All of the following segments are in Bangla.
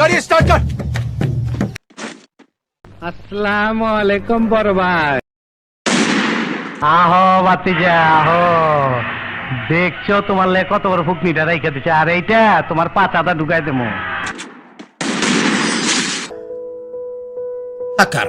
গাড়ি স্টার্ট কর। আসসালামু আলাইকুম বড় ভাই আহো বাতিজা আহো। দেখছ তোমার লে কত বড় ফুকনিটা রাইখা দিচ্ছে আর এইটা তোমার পাচাটা ঢুকাই দেবো। আকার।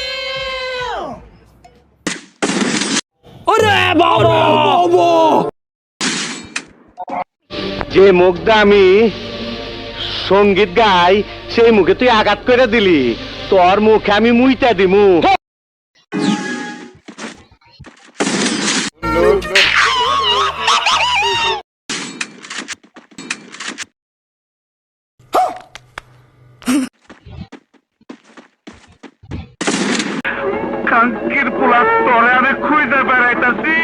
যে মুখটা আমি সংগীত গাই সেই মুখে তুই আঘাত করে দিলি। তোর মুখে আমি মুইটা দিমু। কাঙ্কির পোলা তরে আমি খুঁজে বেড়াইতাছি।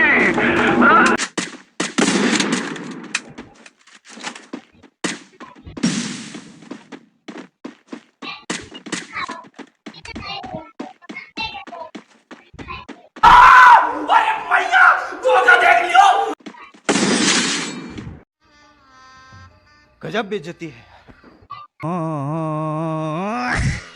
गजब बेचती है। हाँ, हाँ, हाँ।